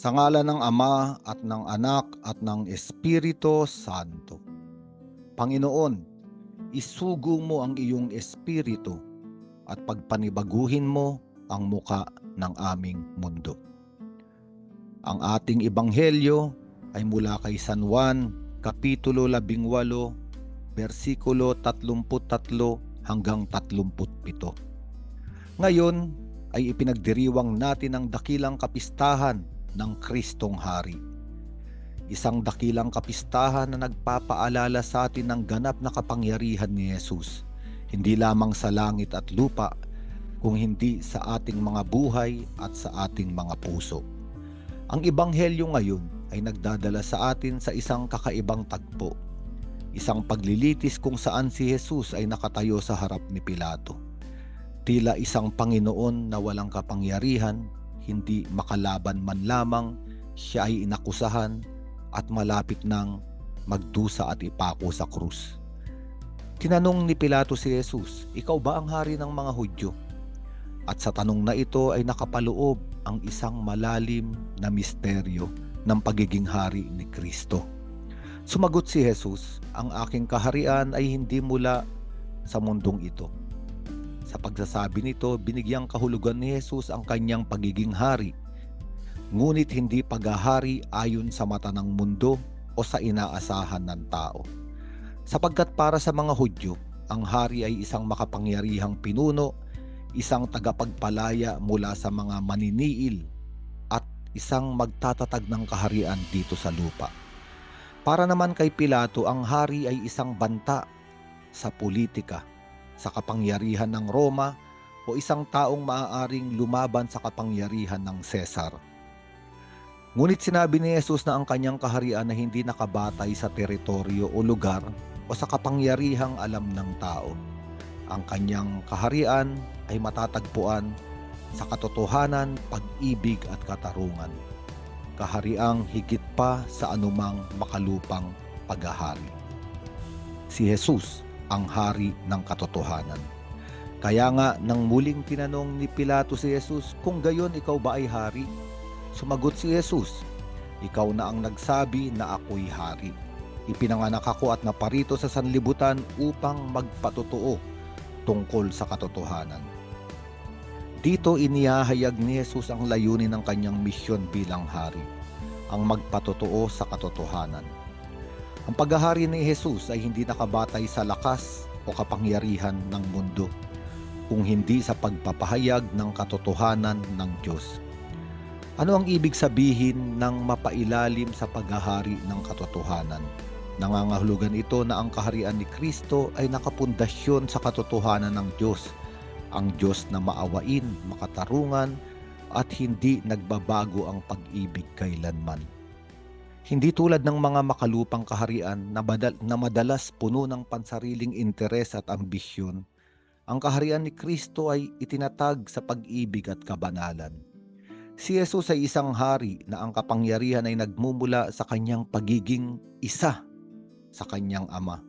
Sa ngala ng Ama at ng Anak at ng Espiritu Santo. Panginoon, isugo mo ang iyong espiritu at pagpanibaguhin mo ang muka ng aming mundo. Ang ating ebanghelyo ay mula kay San Juan, Kapitulo 18, versikulo 33 hanggang 37. Ngayon ay ipinagdiriwang natin ang dakilang kapistahan ng Kristong Hari. Isang dakilang kapistahan na nagpapaalala sa atin ng ganap na kapangyarihan ni Jesus, hindi lamang sa langit at lupa, kung hindi sa ating mga buhay at sa ating mga puso. Ang ebanghelyo ngayon ay nagdadala sa atin sa isang kakaibang tagpo, isang paglilitis kung saan si Jesus ay nakatayo sa harap ni Pilato. Tila isang Panginoon na walang kapangyarihan, hindi makalaban man lamang, siya ay inakusahan at malapit nang magdusa at ipako sa krus. Tinanong ni Pilato si Jesus, Ikaw ba ang hari ng mga Hudyo? At sa tanong na ito ay nakapaloob ang isang malalim na misteryo ng pagiging hari ni Kristo. Sumagot si Jesus, ang aking kaharian ay hindi mula sa mundong ito. Sa pagsasabi nito, binigyang kahulugan ni Jesus ang kanyang pagiging hari ngunit hindi paghahari ayon sa mata ng mundo o sa inaasahan ng tao. Sapagkat para sa mga Hudyo, ang hari ay isang makapangyarihang pinuno, isang tagapagpalaya mula sa mga maniniil at isang magtatatag ng kaharian dito sa lupa. Para naman kay Pilato, ang hari ay isang banta sa politika, sa kapangyarihan ng Roma o isang taong maaaring lumaban sa kapangyarihan ng Cesar. Ngunit sinabi ni Jesus na ang kanyang kaharian na hindi nakabatay sa teritoryo o lugar o sa kapangyarihang alam ng tao. Ang kanyang kaharian ay matatagpuan sa katotohanan, pag-ibig at katarungan. Kahariang higit pa sa anumang makalupang paghahari. Si Jesus ang hari ng katotohanan. Kaya nga nang muling tinanong ni Pilato si Jesus kung gayon ikaw ba ay hari, Sumagot si Jesus, Ikaw na ang nagsabi na ako'y hari. Ipinanganak ako at naparito sa sanlibutan upang magpatotoo tungkol sa katotohanan. Dito inihahayag ni Jesus ang layunin ng kanyang misyon bilang hari, ang magpatotoo sa katotohanan. Ang paghahari ni Jesus ay hindi nakabatay sa lakas o kapangyarihan ng mundo, kung hindi sa pagpapahayag ng katotohanan ng Diyos. Ano ang ibig sabihin ng mapailalim sa paghahari ng katotohanan? Nangangahulugan ito na ang kaharian ni Kristo ay nakapundasyon sa katotohanan ng Diyos, ang Diyos na maawain, makatarungan, at hindi nagbabago ang pag-ibig kailanman. Hindi tulad ng mga makalupang kaharian na, badal, na madalas puno ng pansariling interes at ambisyon, ang kaharian ni Kristo ay itinatag sa pag-ibig at kabanalan. Si Jesus ay isang hari na ang kapangyarihan ay nagmumula sa kanyang pagiging isa sa kanyang ama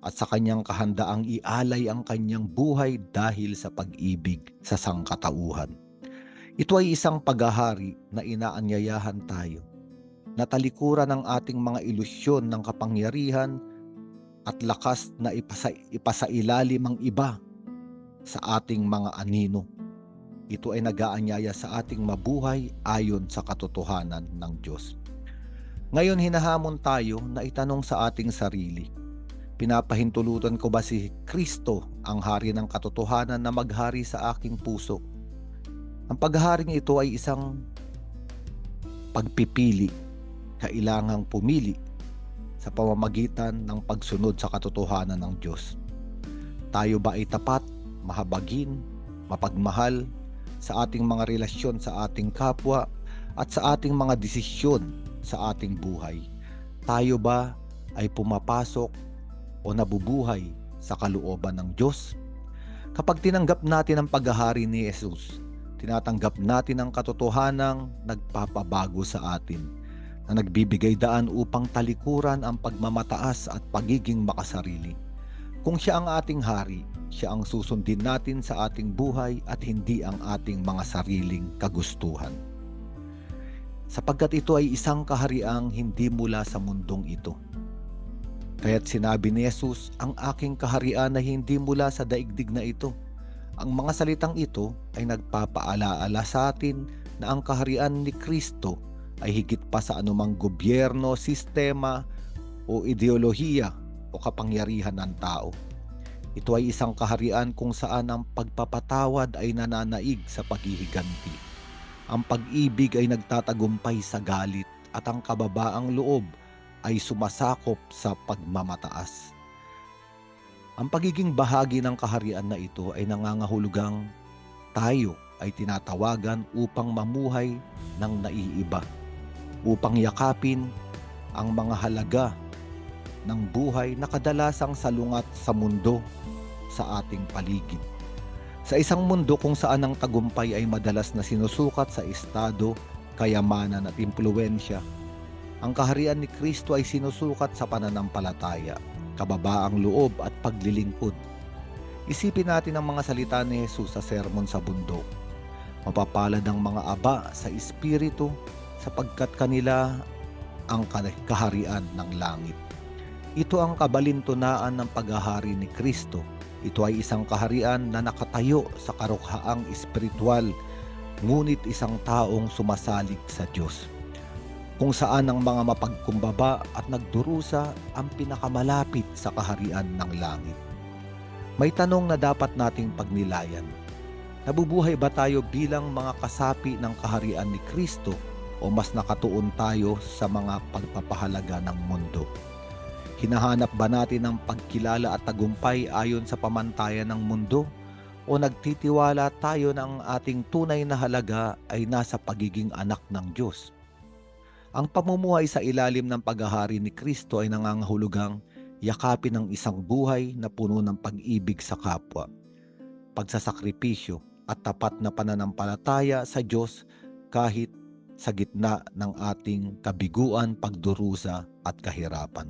at sa kanyang kahandaang ialay ang kanyang buhay dahil sa pag-ibig sa sangkatauhan. Ito ay isang paghahari na inaanyayahan tayo na talikuran ng ating mga ilusyon ng kapangyarihan at lakas na ipasa, ipasailalim ang iba sa ating mga anino ito ay nagaanyaya sa ating mabuhay ayon sa katotohanan ng Diyos. Ngayon hinahamon tayo na itanong sa ating sarili, pinapahintulutan ko ba si Kristo ang hari ng katotohanan na maghari sa aking puso? Ang pagharing ito ay isang pagpipili, kailangang pumili sa pamamagitan ng pagsunod sa katotohanan ng Diyos. Tayo ba ay tapat, mahabagin, mapagmahal, sa ating mga relasyon sa ating kapwa at sa ating mga desisyon sa ating buhay. Tayo ba ay pumapasok o nabubuhay sa kalooban ng Diyos? Kapag tinanggap natin ang paghahari ni Jesus, tinatanggap natin ang katotohanang nagpapabago sa atin na nagbibigay daan upang talikuran ang pagmamataas at pagiging makasarili. Kung siya ang ating hari, siya ang susundin natin sa ating buhay at hindi ang ating mga sariling kagustuhan. sapagkat ito ay isang kahariang hindi mula sa mundong ito. Kaya't sinabi ni Jesus, ang aking kaharian na hindi mula sa daigdig na ito. Ang mga salitang ito ay nagpapaalaala sa atin na ang kaharian ni Kristo ay higit pa sa anumang gobyerno, sistema o ideolohiya o kapangyarihan ng tao. Ito ay isang kaharian kung saan ang pagpapatawad ay nananaig sa paghihiganti. Ang pag-ibig ay nagtatagumpay sa galit at ang kababaang loob ay sumasakop sa pagmamataas. Ang pagiging bahagi ng kaharian na ito ay nangangahulugang tayo ay tinatawagan upang mamuhay ng naiiba, upang yakapin ang mga halaga ng buhay na kadalasang salungat sa mundo sa ating paligid. Sa isang mundo kung saan ang tagumpay ay madalas na sinusukat sa estado, kayamanan at impluensya, ang kaharian ni Kristo ay sinusukat sa pananampalataya, kababaang loob at paglilingkod. Isipin natin ang mga salita ni Jesus sa sermon sa bundok. Mapapalad ang mga aba sa espiritu sapagkat kanila ang kaharian ng langit. Ito ang kabalintunaan ng paghahari ni Kristo. Ito ay isang kaharian na nakatayo sa karukhaang espiritual, ngunit isang taong sumasalig sa Diyos kung saan ang mga mapagkumbaba at nagdurusa ang pinakamalapit sa kaharian ng langit. May tanong na dapat nating pagnilayan. Nabubuhay ba tayo bilang mga kasapi ng kaharian ni Kristo o mas nakatuon tayo sa mga pagpapahalaga ng mundo? Hinahanap ba natin ang pagkilala at tagumpay ayon sa pamantayan ng mundo? O nagtitiwala tayo na ang ating tunay na halaga ay nasa pagiging anak ng Diyos? Ang pamumuhay sa ilalim ng paghahari ni Kristo ay nangangahulugang yakapin ng isang buhay na puno ng pag-ibig sa kapwa, pagsasakripisyo at tapat na pananampalataya sa Diyos kahit sa gitna ng ating kabiguan, pagdurusa at kahirapan.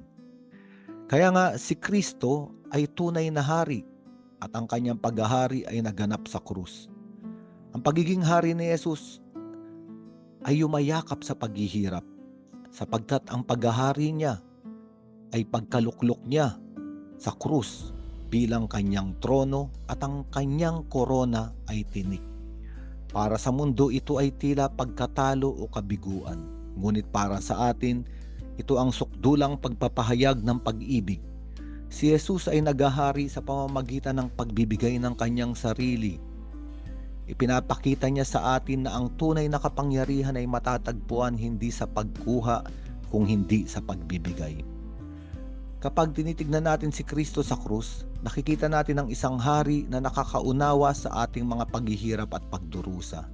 Kaya nga si Kristo ay tunay na hari at ang kanyang paghahari ay naganap sa krus. Ang pagiging hari ni Jesus ay yumayakap sa paghihirap sapagkat ang paghahari niya ay pagkaluklok niya sa krus bilang kanyang trono at ang kanyang korona ay tinik. Para sa mundo ito ay tila pagkatalo o kabiguan. Ngunit para sa atin, ito ang sukdulang pagpapahayag ng pag-ibig. Si Jesus ay nagahari sa pamamagitan ng pagbibigay ng kanyang sarili. Ipinapakita niya sa atin na ang tunay na kapangyarihan ay matatagpuan hindi sa pagkuha kung hindi sa pagbibigay. Kapag tinitignan natin si Kristo sa krus, nakikita natin ang isang hari na nakakaunawa sa ating mga paghihirap at pagdurusa.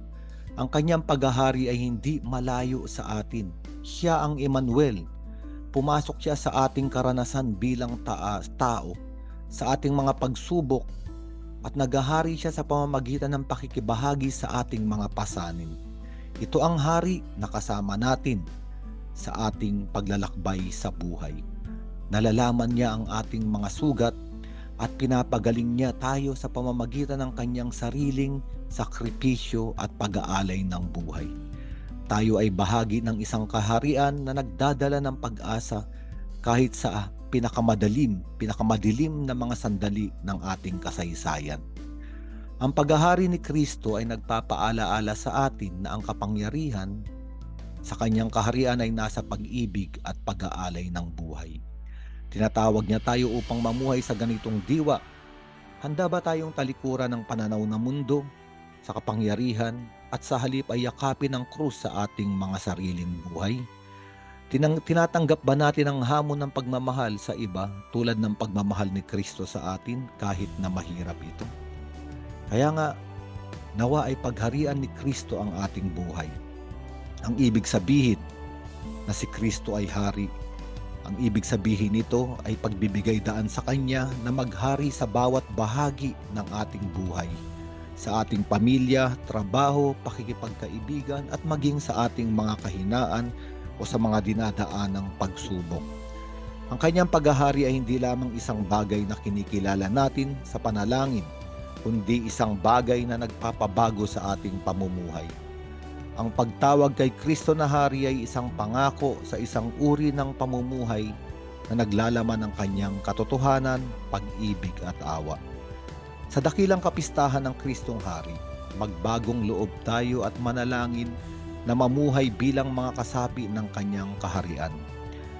Ang kanyang paghahari ay hindi malayo sa atin. Siya ang Emmanuel. Pumasok siya sa ating karanasan bilang taas, tao, sa ating mga pagsubok at nagahari siya sa pamamagitan ng pakikibahagi sa ating mga pasanin. Ito ang hari na kasama natin sa ating paglalakbay sa buhay. Nalalaman niya ang ating mga sugat at pinapagaling niya tayo sa pamamagitan ng kanyang sariling sakripisyo at pag-aalay ng buhay. Tayo ay bahagi ng isang kaharian na nagdadala ng pag-asa kahit sa pinakamadalim, pinakamadilim na mga sandali ng ating kasaysayan. Ang paghahari ni Kristo ay nagpapaalaala sa atin na ang kapangyarihan sa kanyang kaharian ay nasa pag-ibig at pag-aalay ng buhay. Tinatawag niya tayo upang mamuhay sa ganitong diwa. Handa ba tayong talikuran ng pananaw ng mundo, sa kapangyarihan, at sa halip ay yakapin ang krus sa ating mga sariling buhay? Tinang, tinatanggap ba natin ang hamon ng pagmamahal sa iba tulad ng pagmamahal ni Kristo sa atin kahit na mahirap ito? Kaya nga, nawa ay pagharian ni Kristo ang ating buhay. Ang ibig sabihin na si Kristo ay hari ang ibig sabihin nito ay pagbibigay daan sa Kanya na maghari sa bawat bahagi ng ating buhay. Sa ating pamilya, trabaho, pakikipagkaibigan at maging sa ating mga kahinaan o sa mga dinadaan ng pagsubok. Ang kanyang paghahari ay hindi lamang isang bagay na kinikilala natin sa panalangin, kundi isang bagay na nagpapabago sa ating pamumuhay. Ang pagtawag kay Kristo na Hari ay isang pangako sa isang uri ng pamumuhay na naglalaman ng kanyang katotohanan, pag-ibig at awa. Sa dakilang kapistahan ng Kristong Hari, magbagong loob tayo at manalangin na mamuhay bilang mga kasapi ng kanyang kaharian.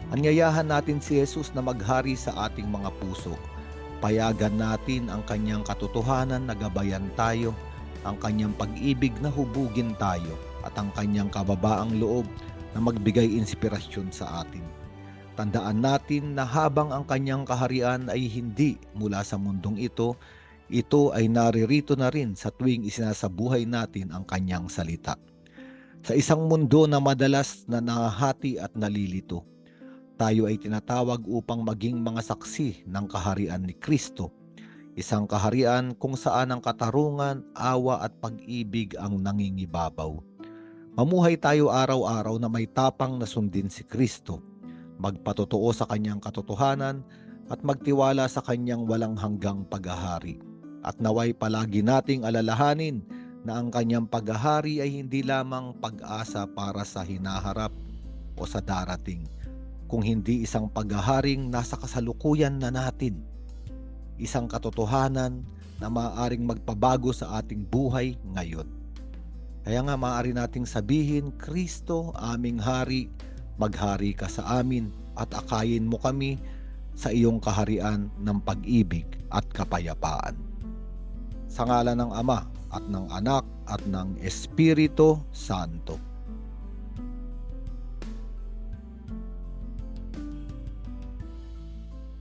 Anyayahan natin si Jesus na maghari sa ating mga puso. Payagan natin ang kanyang katotohanan na gabayan tayo, ang kanyang pag-ibig na hubugin tayo, at ang kanyang kababaang loob na magbigay inspirasyon sa atin. Tandaan natin na habang ang kanyang kaharian ay hindi mula sa mundong ito, ito ay naririto na rin sa tuwing isinasabuhay natin ang kanyang salita. Sa isang mundo na madalas na nahati at nalilito, tayo ay tinatawag upang maging mga saksi ng kaharian ni Kristo. Isang kaharian kung saan ang katarungan, awa at pag-ibig ang nangingibabaw. Mamuhay tayo araw-araw na may tapang na sundin si Kristo, magpatotoo sa kanyang katotohanan at magtiwala sa kanyang walang hanggang paghahari. At naway palagi nating alalahanin na ang kanyang paghahari ay hindi lamang pag-asa para sa hinaharap o sa darating, kung hindi isang paghaharing nasa kasalukuyan na natin. Isang katotohanan na maaaring magpabago sa ating buhay ngayon. Kaya nga maaari nating sabihin, Kristo, aming hari, maghari ka sa amin at akayin mo kami sa iyong kaharian ng pag-ibig at kapayapaan. Sa ngala ng Ama at ng Anak at ng Espiritu Santo.